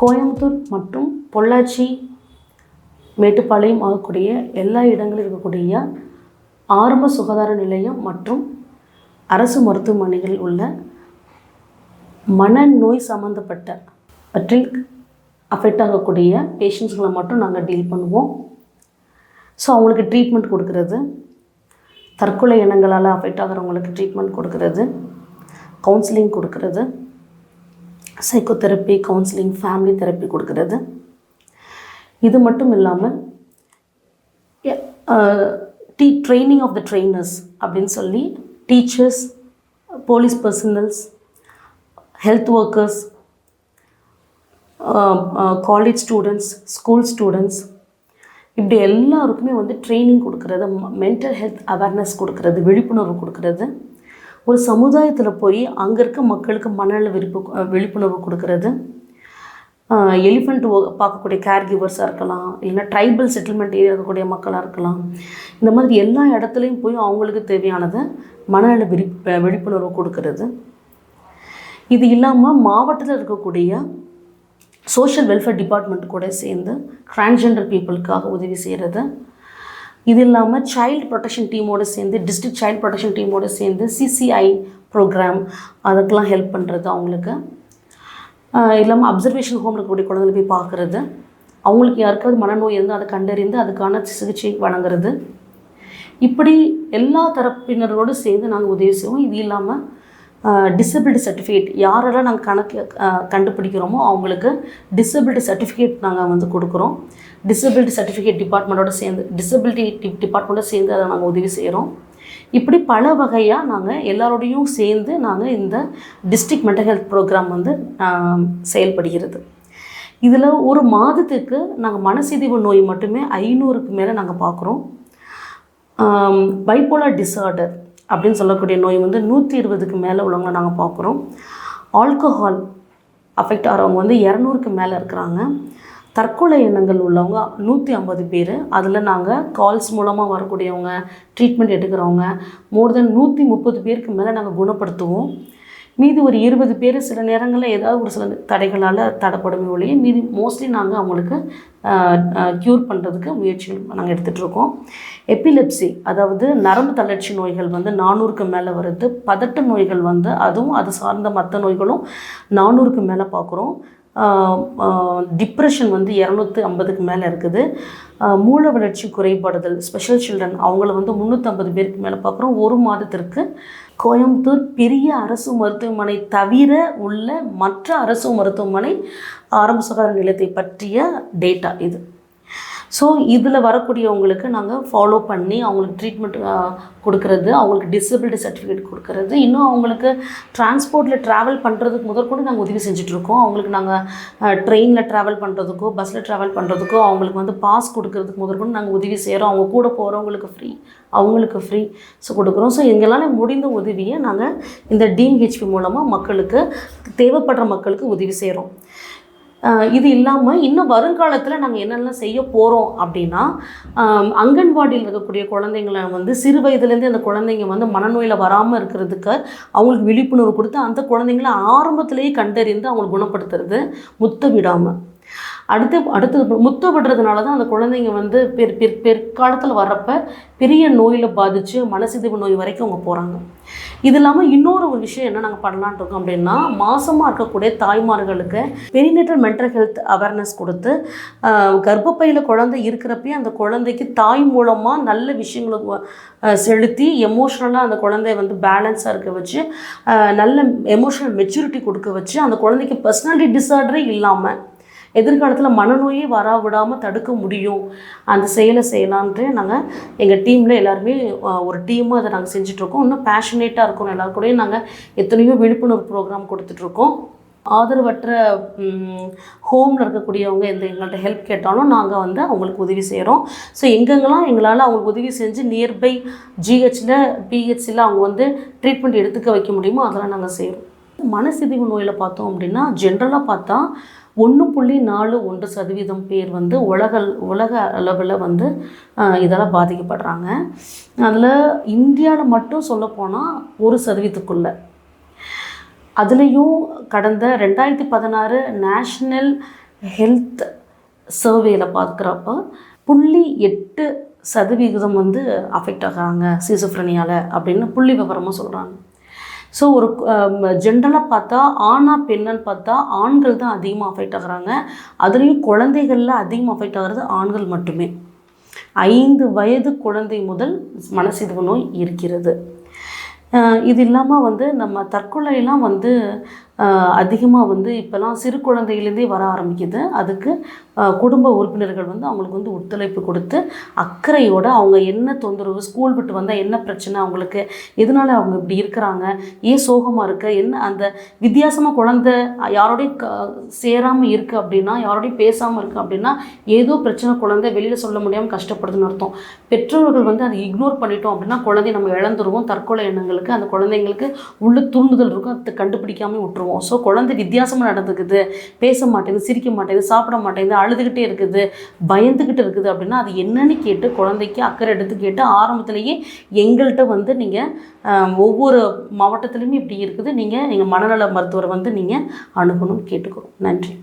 கோயம்புத்தூர் மற்றும் பொள்ளாச்சி மேட்டுப்பாளையம் ஆகக்கூடிய எல்லா இடங்களிலும் இருக்கக்கூடிய ஆரம்ப சுகாதார நிலையம் மற்றும் அரசு மருத்துவமனைகளில் உள்ள மனநோய் சம்மந்தப்பட்ட பற்றி அஃபெக்ட் ஆகக்கூடிய பேஷண்ட்ஸ்களை மட்டும் நாங்கள் டீல் பண்ணுவோம். ஸோ அவங்களுக்கு ட்ரீட்மெண்ட் கொடுக்கறது. தற்கொலை எண்ணங்களால் அஃபெக்ட் ஆகிறவங்களுக்கு ட்ரீட்மெண்ட் கொடுக்கறது. கவுன்சிலிங் கொடுக்கறது. சைக்கோதெரப்பி கவுன்சிலிங் ஃபேமிலி தெரப்பி கொடுக்கறது. இது மட்டும் இல்லாமல் the training of the trainers அப்படின்னு சொல்லி teachers police personnels health workers college students school students இப்படி எல்லாருக்குமே வந்து ட்ரைனிங் கொடுக்கறது மென்டல் ஹெல்த் அவேர்னஸ் கொடுக்கறது விழிப்புணர்வு கொடுக்கறது. ஒரு சமுதாயத்தில் போய் அங்கே இருக்க மக்களுக்கு மனநல விருப்பு விழிப்புணர்வு கொடுக்கறது. எலிஃபண்ட் பார்க்கக்கூடிய கேர் கிவர்ஸாக இருக்கலாம் இல்லைன்னா ட்ரைபல் செட்டில்மெண்ட் ஏரியா இருக்கக்கூடிய மக்களாக இருக்கலாம். இந்த மாதிரி எல்லா இடத்துலையும் போய் அவங்களுக்கு தேவையானதை மனநல விரி விழிப்புணர்வு கொடுக்கறது. இது இல்லாமல் மாவட்டத்தில் இருக்கக்கூடிய சோஷியல் வெல்ஃபேர் டிபார்ட்மெண்ட் கூட சேர்ந்து டிரான்ஸ்ஜெண்டர் பீப்புளுக்காக உதவி செய்கிறது இது இல்லாமல் சைல்டு ப்ரொடெக்ஷன் டீமோடு சேர்ந்து டிஸ்ட்ரிக்ட் சைல்டு ப்ரொடெக்ஷன் டீமோடு சேர்ந்து சிசிஐ ப்ரோக்ராம் அதுக்கெலாம் ஹெல்ப் பண்ணுறது அவங்களுக்கு. இல்லாமல் அப்சர்வேஷன் ஹோமில் இருக்கக்கூடிய குழந்தைகளை போய் பார்க்குறது. அவங்களுக்கு யாருக்காவது மனநோய் இருந்தால் அதை கண்டறிந்து அதுக்கான சிகிச்சை வழங்குறது. இப்படி எல்லா தரப்பினரோடு சேர்ந்து நாங்கள் உதவி செய்வோம். இது இல்லாமல் டிசபிலிட்டி சர்டிஃபிகேட் யாரெல்லாம் நாங்கள் கணக்கு கண்டுபிடிக்கிறோமோ அவங்களுக்கு டிசபிலிட்டி சர்டிஃபிகேட் நாங்கள் வந்து கொடுக்குறோம். டிசபிலிட்டி சர்டிஃபிகேட் டிபார்ட்மெண்ட்டோட சேர்ந்து டிசபிலிட்டி டிபார்ட்மெண்ட்டோட சேர்ந்து அதை நாங்கள் உதவி செய்கிறோம் இப்படி பல வகையாக நாங்கள் எல்லாரோடையும் சேர்ந்து நாங்கள் இந்த டிஸ்ட்ரிக்ட் மென்டல் ஹெல்த் ப்ரோக்ராம் வந்து செயல்படுகிறது. இதில் ஒரு மாதத்துக்கு நாங்கள் மனசிதிவு நோய் மட்டுமே ஐநூறுக்கு மேலே நாங்கள் பார்க்குறோம் பைப்போலார் டிஸார்டர் அப்படின்னு சொல்லக்கூடிய நோய் வந்து நூற்றி இருபதுக்கு மேலே உள்ளவங்களை நாங்கள் பார்க்குறோம். ஆல்கஹால் அஃபெக்ட் ஆகிறவங்க வந்து இரநூறுக்கு மேலே இருக்கிறாங்க. தற்கொலை எண்ணங்கள் உள்ளவங்க நூற்றி ஐம்பது பேர். அதில் நாங்கள் கால்ஸ் மூலமாக வரக்கூடியவங்க ட்ரீட்மெண்ட் எடுக்கிறவங்க மோர் தென் நூற்றி முப்பது பேருக்கு மேலே நாங்கள் குணப்படுத்துவோம். மீதி ஒரு இருபது பேர் சில நேரங்களில் ஏதாவது ஒரு சில தடைகளால் தடைப்படுமே ஒழிய மீதி மோஸ்ட்லி நாங்கள் அவங்களுக்கு க்யூர் பண்ணுறதுக்கு முயற்சிகள் நாங்கள் எடுத்துகிட்ருக்கோம் எபிலெப்சி அதாவது நரம்பு தளர்ச்சி நோய்கள் வந்து நானூறுக்கு மேலே வருது. பதட்ட நோய்கள் வந்து அதுவும் அது சார்ந்த மற்ற நோய்களும் நானூறுக்கு மேலே பார்க்குறோம் டிப்ரெஷன் வந்து இரநூத்தி ஐம்பதுக்கு மேலே இருக்குது. மூல மூளை வளர்ச்சி குறைபாடுதல் ஸ்பெஷல் சில்ட்ரன் அவங்கள வந்து முந்நூற்றம்பது பேருக்கு மேலே பார்க்குறோம் ஒரு மாதத்திற்கு கோயம்புத்தூர் பெரிய அரசு மருத்துவமனை தவிர உள்ள மற்ற அரசு மருத்துவமனை ஆரம்ப சுகாதார நிலையத்தை பற்றிய டேட்டா இது. ஸோ இதில் வரக்கூடியவங்களுக்கு நாங்கள் ஃபாலோ பண்ணி அவங்களுக்கு ட்ரீட்மெண்ட் கொடுக்கறது அவங்களுக்கு டிசபிலிட்டி சர்டிஃபிகேட் கொடுக்கறது. இன்னும் அவங்களுக்கு டிரான்ஸ்போர்ட்டில் ட்ராவல் பண்ணுறதுக்கு முதற்கொண்டு நாங்கள் உதவி செஞ்சுட்ருக்கோம் அவங்களுக்கு நாங்கள் ட்ரெயினில் ட்ராவல் பண்ணுறதுக்கோ பஸ்ஸில் ட்ராவல் பண்ணுறதுக்கோ அவங்களுக்கு வந்து பாஸ் கொடுக்கறதுக்கு முதற்கொண்டு நாங்கள் உதவி செய்கிறோம் அவங்க கூட போகிறவங்களுக்கு ஃப்ரீ அவங்களுக்கு ஃப்ரீ ஸோ கொடுக்குறோம். ஸோ எங்களால் முடிந்த உதவியை நாங்கள் இந்த டிஎம்ஹெச்பி மூலமாக மக்களுக்கு தேவைப்படுற மக்களுக்கு உதவி செய்கிறோம் இது இல்லாமல் இன்னும் வருங்காலத்தில் நாங்கள் என்னெல்லாம் செய்ய போகிறோம் அப்படின்னா அங்கன்வாடியில் இருக்கக்கூடிய குழந்தைங்களை வந்து சிறு வயதுலேருந்து அந்த குழந்தைங்க வந்து மனநோயில் வராமல் இருக்கிறதுக்கு அவங்களுக்கு விழிப்புணர்வு கொடுத்து அந்த குழந்தைங்கள ஆரம்பத்திலேயே கண்டறிந்து அவங்களை குணப்படுத்துறது முத்த விடாமல் அடுத்து அடுத்தது முத்த விடுறதுனால தான் அந்த குழந்தைங்க வந்து பிற் பிற் பிற்காலத்தில் வர்றப்ப பெரிய நோயில் பாதித்து மனசிதைவு நோய் வரைக்கும் அவங்க போகிறாங்க இது இல்லாமல் இன்னொரு ஒரு விஷயம் என்ன நாங்கள் பண்ணலான்ட்டு இருக்கோம் அப்படின்னா மாசமாக இருக்கக்கூடிய தாய்மார்களுக்கு பெரிநேட்டல் மென்டல் ஹெல்த் அவேர்னஸ் கொடுத்து கர்ப்பப்பையில் குழந்தை இருக்கிறப்பயே அந்த குழந்தைக்கு தாய் மூலமாக நல்ல விஷயங்களை செலுத்தி எமோஷ்னலாக அந்த குழந்தைய வந்து பேலன்ஸாக இருக்க வச்சு நல்ல எமோஷனல் மெச்சூரிட்டி கொடுக்க வச்சு அந்த குழந்தைக்கு பர்சனாலிட்டி டிஸார்டரே இல்லாமல் எதிர்காலத்தில் மனநோயே வராவிடாமல் தடுக்க முடியும். அந்த செயலை செய்யலான்ட்டு நாங்கள் எங்கள் டீமில் எல்லாருமே ஒரு டீமாக அதை நாங்கள் செஞ்சிட்ருக்கோம். இன்னும் பேஷனேட்டாக இருக்கணும் எல்லாரு கூடயும். நாங்கள் எத்தனையோ விழிப்புணர்வு ப்ரோக்ராம் கொடுத்துட்ருக்கோம். ஆதரவற்ற ஹோமில் இருக்கக்கூடியவங்க எந்த எங்கள்கிட்ட ஹெல்ப் கேட்டாலும் நாங்கள் வந்து அவங்களுக்கு உதவி செய்கிறோம் ஸோ எங்கெங்கெல்லாம் எங்களால் அவங்களுக்கு உதவி செஞ்சு நியர்பை ஜிஹெச்சில் பிஹெச்சில் அவங்க வந்து ட்ரீட்மெண்ட் எடுத்துக்க வைக்க முடியுமோ அதெல்லாம் நாங்கள் செய்கிறோம் மனசிதிவு நோயில் பார்த்தோம் அப்படின்னா ஜென்ரலாக பார்த்தா ஒன்று புள்ளி நாலு ஒன்று சதவீதம் பேர் வந்து உலக உலக அளவில் வந்து இதெல்லாம் பாதிக்கப்படுறாங்க. அதில் இந்தியாவில் மட்டும் சொல்லப்போனால் ஒரு சதவீதத்துக்குள்ள. அதுலேயும் கடந்த ரெண்டாயிரத்தி பதினாறு நேஷ்னல் ஹெல்த் சர்வேல பார்க்குறப்ப புள்ளி எட்டு சதவிகிதம் வந்து அஃபெக்ட் ஆகுறாங்க. சிசுஃப்ரனியால் அப்படின்னு புள்ளி விவரமாக சொல்கிறாங்க ஸோ ஒரு um, ஜென்ரலாக பார்த்தா ஆணா பெண்ணன்னு பார்த்தா ஆண்கள் தான் அதிகமாக அஃபெக்ட் ஆகுறாங்க. அதுலேயும் குழந்தைகளில் அதிகமாக அஃபெக்ட் ஆகிறது ஆண்கள் மட்டுமே. ஐந்து வயது குழந்தை முதல் மனசிதுவு நோய் இருக்கிறது. இது இல்லாமல் வந்து நம்ம தற்கொலையெல்லாம் வந்து அதிகமாக வந்து இப்போலாம் சிறு குழந்தையிலேருந்தே வர ஆரம்பிக்குது. அதுக்கு குடும்ப உறுப்பினர்கள் வந்து அவங்களுக்கு வந்து ஒத்துழைப்பு கொடுத்து அக்கறையோட அவங்க என்ன தொந்தரவு ஸ்கூல் விட்டு வந்தால் என்ன பிரச்சனை அவங்களுக்கு எதனால அவங்க இப்படி இருக்கிறாங்க ஏன் சோகமாக இருக்க என்ன அந்த வித்தியாசமாக குழந்தை யாரோடையும் க சேராமல் இருக்குது அப்படின்னா யாரோடையும் பேசாமல் இருக்குது அப்படின்னா ஏதோ பிரச்சனை குழந்தை வெளியில் சொல்ல முடியாமல் கஷ்டப்படுதுன்னு அர்த்தம். பெற்றோர்கள் வந்து அதை இக்னோர் பண்ணிட்டோம் அப்படின்னா குழந்தைய நம்ம இழந்துருவோம். தற்கொலை எண்ணங்களுக்கு அந்த குழந்தைங்களுக்கு உள்ள தூண்டுதல் இருக்கும். அதை கண்டுபிடிக்காமல் விட்டுருவோம். ஸோ குழந்தை வித்தியாசமாக நடந்துக்குது. பேச மாட்டேங்குது சிரிக்க மாட்டேங்குது சாப்பிட மாட்டேங்குது அழுதுகிட்டே இருக்குது. பயந்துக்கிட்டு இருக்குது அப்படின்னா அது என்னன்னு கேட்டு குழந்தைக்கு அக்கறை எடுத்து கேட்டு ஆரம்பத்துலேயே எங்கள்கிட்ட வந்து நீங்கள் ஒவ்வொரு மாவட்டத்துலேயுமே இப்படி இருக்குது. நீங்கள் நீங்கள் மனநல மருத்துவரை வந்து நீங்கள் அணுகணும் கேட்டுக்கிறோம் நன்றி.